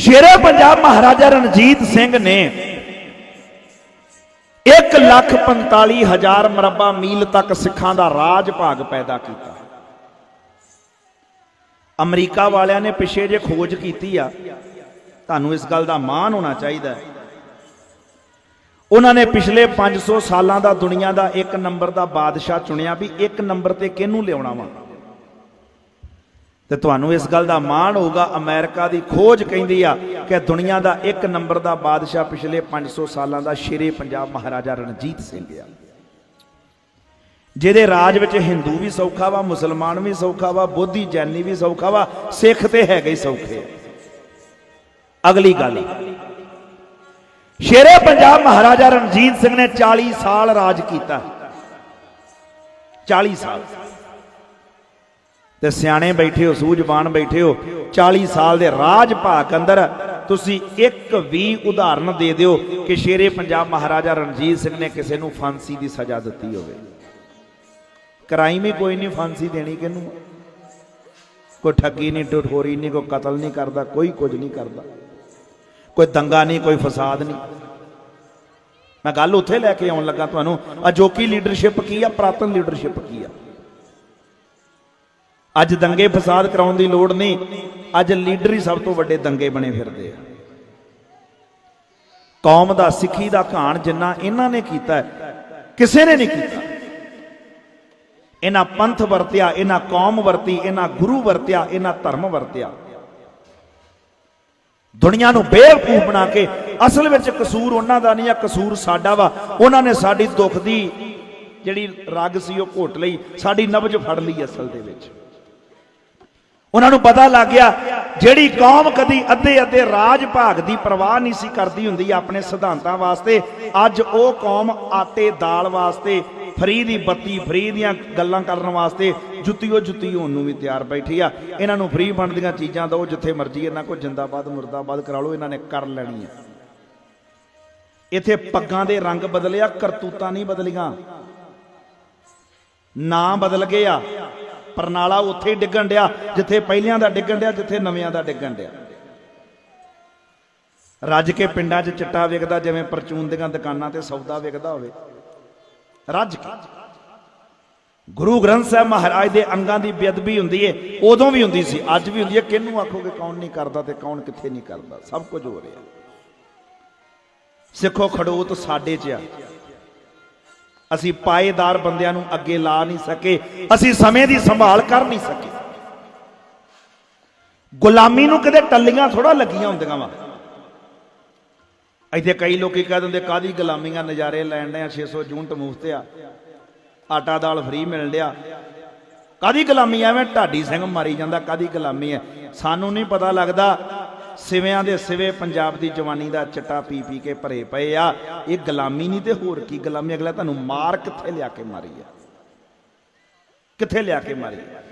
ਸ਼ੇਰੇ ਪੰਜਾਬ ਮਹਾਰਾਜਾ ਰਣਜੀਤ ਸਿੰਘ ਨੇ 1 ਲੱਖ 45 ਹਜ਼ਾਰ ਮਰਬਾ ਮੀਲ ਤੱਕ ਸਿੱਖਾਂ ਦਾ ਰਾਜ ਭਾਗ ਪੈਦਾ ਕੀਤਾ। ਅਮਰੀਕਾ ਵਾਲਿਆਂ ਨੇ ਪਿਛੇ ਜੇ ਖੋਜ ਕੀਤੀ ਆ, ਤੁਹਾਨੂੰ ਇਸ ਗੱਲ ਦਾ ਮਾਣ ਹੋਣਾ ਚਾਹੀਦਾ ਉਹਨਾਂ ਨੇ ਪਿਛਲੇ 500 ਸਾਲਾਂ ਦਾ ਦੁਨੀਆ ਦਾ ਇੱਕ ਨੰਬਰ ਦਾ ਬਾਦਸ਼ਾਹ ਚੁਣਿਆ ਵੀ ਇੱਕ ਨੰਬਰ ਤੇ ਕਿਹਨੂੰ ਲਿਆਉਣਾ ਵਾ? ਤੇ ਤੁਹਾਨੂੰ ਇਸ ਗੱਲ ਦਾ ਮਾਣ ਹੋਊਗਾ, ਅਮਰੀਕਾ ਦੀ ਖੋਜ ਕਹਿੰਦੀ ਆ ਕਿ ਦੁਨੀਆ ਦਾ ਇੱਕ ਨੰਬਰ ਦਾ ਬਾਦਸ਼ਾਹ ਪਿਛਲੇ 500 ਸਾਲਾਂ ਦਾ ਸ਼ੇਰੇ ਪੰਜਾਬ ਮਹਾਰਾਜਾ ਰਣਜੀਤ ਸਿੰਘ ਆ। ਜਿਹਦੇ ਰਾਜ ਵਿੱਚ ਹਿੰਦੂ ਵੀ ਸੌਖਾ ਵਾ, ਮੁਸਲਮਾਨ ਵੀ ਸੌਖਾ ਵਾ, ਬੋਧੀ ਜੈਨੀ ਵੀ ਸੌਖਾ ਵਾ, ਸਿੱਖ ਤੇ ਹੈਗੇ ਹੀ ਸੌਖੇ। ਅਗਲੀ ਗੱਲ। ਸ਼ੇਰੇ ਪੰਜਾਬ ਮਹਾਰਾਜਾ ਰਣਜੀਤ ਸਿੰਘ ਨੇ 40 ਸਾਲ ਰਾਜ ਕੀਤਾ। 40 ਸਾਲ। ਤੇ ਸਿਆਣੇ ਬੈਠੇ ਹੋ, ਸੂਝਵਾਨ ਬੈਠੇ ਹੋ 40 ਸਾਲ ਦੇ ਰਾਜ ਭਾਗ ਅੰਦਰ ਤੁਸੀਂ ਇੱਕ ਵੀ ਉਦਾਹਰਨ ਦੇ ਦਿਓ ਕਿ ਸ਼ੇਰੇ ਪੰਜਾਬ ਮਹਾਰਾਜਾ ਰਣਜੀਤ ਸਿੰਘ ਨੇ ਕਿਸੇ ਨੂੰ ਫਾਂਸੀ ਦੀ ਸਜ਼ਾ ਦਿੱਤੀ ਹੋਵੇ। ਕ੍ਰਾਈਮ ਹੀ ਕੋਈ ਨਹੀਂ ਫਾਂਸੀ ਦੇਣੀ ਕਿਹਨੂੰ ਕੋਈ ਠੱਗੀ ਨਹੀਂ ਟਠੋਰੀ ਨਹੀਂ, ਕੋਈ ਕਤਲ ਨਹੀਂ ਕਰਦਾ, ਕੋਈ ਕੁਝ ਨਹੀਂ ਕਰਦਾ। ਕੋਈ ਦੰਗਾ ਨਹੀਂ, ਕੋਈ ਫਸਾਦ ਨਹੀਂ। ਮੈਂ ਗੱਲ ਉੱਥੇ ਲੈ ਕੇ ਆਉਣ ਲੱਗਾ ਤੁਹਾਨੂੰ, ਅਜੋਕੀ ਲੀਡਰਸ਼ਿਪ ਕੀ ਆ, ਪ੍ਰਾਤਨ ਲੀਡਰਸ਼ਿਪ ਕੀ ਆ? ਅੱਜ ਦੰਗੇ ਫਸਾਦ ਕਰਾਉਣ ਦੀ ਲੋੜ ਨਹੀਂ। ਅੱਜ ਲੀਡਰ ਹੀ ਸਭ ਤੋਂ ਵੱਡੇ ਦੰਗੇ ਬਣੇ ਫਿਰਦੇ ਆ। ਕੌਮ ਦਾ, ਸਿੱਖੀ ਦਾ ਘਾਣ ਜਿੰਨਾ ਇਹਨਾਂ ਨੇ ਕੀਤਾ ਕਿਸੇ ਨੇ ਨਹੀਂ ਕੀਤਾ। ਇਹਨਾਂ ਪੰਥ ਵਰਤਿਆ, ਇਹਨਾਂ ਕੌਮ ਵਰਤੀ, ਇਹਨਾਂ ਗੁਰੂ ਵਰਤਿਆ, ਇਹਨਾਂ ਧਰਮ ਵਰਤਿਆ। ਦੁਨੀਆ ਨੂੰ ਬੇਵਕੂਫ ਬਣਾ ਕੇ ਅਸਲ ਵਿੱਚ ਕਸੂਰ ਉਹਨਾਂ ਦਾ ਨਹੀਂ ਆ, ਕਸੂਰ ਸਾਡਾ ਵਾ। ਉਹਨਾਂ ਨੇ ਸਾਡੀ ਦੁੱਖ ਦੀ ਜਿਹੜੀ ਰਗ ਸੀ ਉਹ ਘੋਟ ਲਈ, ਸਾਡੀ ਨਬਜ ਫੜ ਲਈ ਅਸਲ ਦੇ ਵਿੱਚ। ਉਹਨਾਂ ਨੂੰ ਪਤਾ ਲੱਗ ਗਿਆ, ਜਿਹੜੀ ਕੌਮ ਕਦੀ ਅੱਧੇ ਅੱਧੇ ਰਾਜ ਭਾਗ ਦੀ ਪਰਵਾਹ ਨਹੀਂ ਸੀ ਕਰਦੀ ਹੁੰਦੀ ਆਪਣੇ ਸਿਧਾਂਤਾਂ ਵਾਸਤੇ, ਅੱਜ ਉਹ ਕੌਮ ਆਟੇ ਦਾਲ ਵਾਸਤੇ, ਫਰੀ ਦੀ ਬੱਤੀ, ਫਰੀ ਦੀਆਂ ਗੱਲਾਂ ਕਰਨ ਵਾਸਤੇ ਜੁੱਤੀਓ ਜੁੱਤੀ ਹੋਣ ਨੂੰ ਵੀ ਤਿਆਰ ਬੈਠੀ ਆ। ਇਹਨਾਂ ਨੂੰ ਫਰੀ ਬਣਦੀਆਂ ਚੀਜ਼ਾਂ ਦਿਓ, ਜਿੱਥੇ ਮਰਜ਼ੀ ਇਹਨਾਂ ਕੋ ਜਿੰਦਾਬਾਦ, ਮੁਰਦਾਬਾਦ ਕਰਾ ਲਓ, ਇਹਨਾਂ ਨੇ ਕਰ ਲੈਣੀ ਆ ਇੱਥੇ ਪੱਗਾਂ ਦੇ ਰੰਗ ਬਦਲਿਆ, ਕਰਤੂਤਾਂ ਨਹੀਂ ਬਦਲੀਆਂ। ਨਾਂ ਬਦਲ ਗਏ ਆ। ਪਰਨਾਲਾ ਉੱਥੇ ਹੀ ਡਿੱਗਣ ਡਿਆ, ਜਿੱਥੇ ਪਹਿਲਿਆਂ ਦਾ ਡਿੱਗਣ ਡਿਆ, ਜਿੱਥੇ ਨਵਿਆਂ ਦਾ ਡਿੱਗਣ ਡਿਆ। ਰੱਜ ਕੇ ਪਿੰਡਾਂ 'ਚ ਚਿੱਟਾ ਵਿਕਦਾ, ਜਿਵੇਂ ਪਰਚੂਨ ਦੀਆਂ ਦੁਕਾਨਾਂ ਤੇ ਸੌਦਾ ਵਿਕਦਾ ਹੋਵੇ। ਰੱਜ ਕੇ। ਗੁਰੂ ਗ੍ਰੰਥ ਸਾਹਿਬ ਮਹਾਰਾਜ ਦੇ ਅੰਗਾਂ ਦੀ ਬੇਅਦਬੀ ਹੁੰਦੀ ਏ, ਉਦੋਂ ਵੀ ਹੁੰਦੀ ਸੀ, ਅੱਜ ਵੀ ਹੁੰਦੀ ਏ। ਕਿਹਨੂੰ ਆਖੋਗੇ ਕੌਣ ਨਹੀਂ ਕਰਦਾ ਤੇ ਕੌਣ ਕਿੱਥੇ ਨਹੀਂ ਕਰਦਾ? ਸਭ ਕੁਝ ਹੋ ਰਿਹਾ। ਸਿੱਖੋ ਖੜੋਤ ਸਾਡੇ 'ਚ ਆ। ਅਸੀਂ ਪਾਏਦਾਰ ਬੰਦਿਆਂ ਨੂੰ ਅੱਗੇ ਲਾ ਨਹੀਂ ਸਕੇ, ਅਸੀਂ ਸਮੇਂ ਦੀ ਸੰਭਾਲ ਕਰ ਨਹੀਂ ਸਕੇ। ਗੁਲਾਮੀ ਨੂੰ ਕਿਤੇ ਟੱਲੀਆਂ ਥੋੜਾ ਲੱਗੀਆਂ ਹੁੰਦੀਆਂ ਵਾ। ਇੱਥੇ ਕਈ ਲੋਕੀ ਕਹਿ ਦਿੰਦੇ ਕਾਦੀ ਗੁਲਾਮੀਆਂ ਨਜ਼ਾਰੇ ਲੈਣ ਡਿਆ 600 ਯੂਨਿਟ ਮੁਫਤ ਆ। ਆਟਾ ਦਾਲ ਫ੍ਰੀ ਮਿਲ ਲਿਆ ਕਾਦੀ ਗੁਲਾਮੀ ਐਵੇਂ ਢਾਡੀ ਸਿੰਘ ਮਾਰੀ ਜਾਂਦਾ ਕਾਦੀ ਗੁਲਾਮੀ ਹੈ ਸਾਨੂੰ ਨਹੀਂ ਪਤਾ ਲੱਗਦਾ ਸਿਵਿਆਂ ਦੇ ਸਿਵੇ ਪੰਜਾਬ ਦੀ ਜਵਾਨੀ ਦਾ ਚਿੱਟਾ ਪੀ ਪੀ ਕੇ ਭਰੇ ਪਏ ਆ। ਇਹ ਗੁਲਾਮੀ ਨਹੀਂ ਤੇ ਹੋਰ ਕੀ ਗੁਲਾਮੀ? ਅਗਲਾ ਤੁਹਾਨੂੰ ਮਾਰ ਕਿੱਥੇ ਲਿਆ ਕੇ ਮਾਰੀ ਆ? ਕਿੱਥੇ ਲਿਆ ਕੇ ਮਾਰੀ ਆ?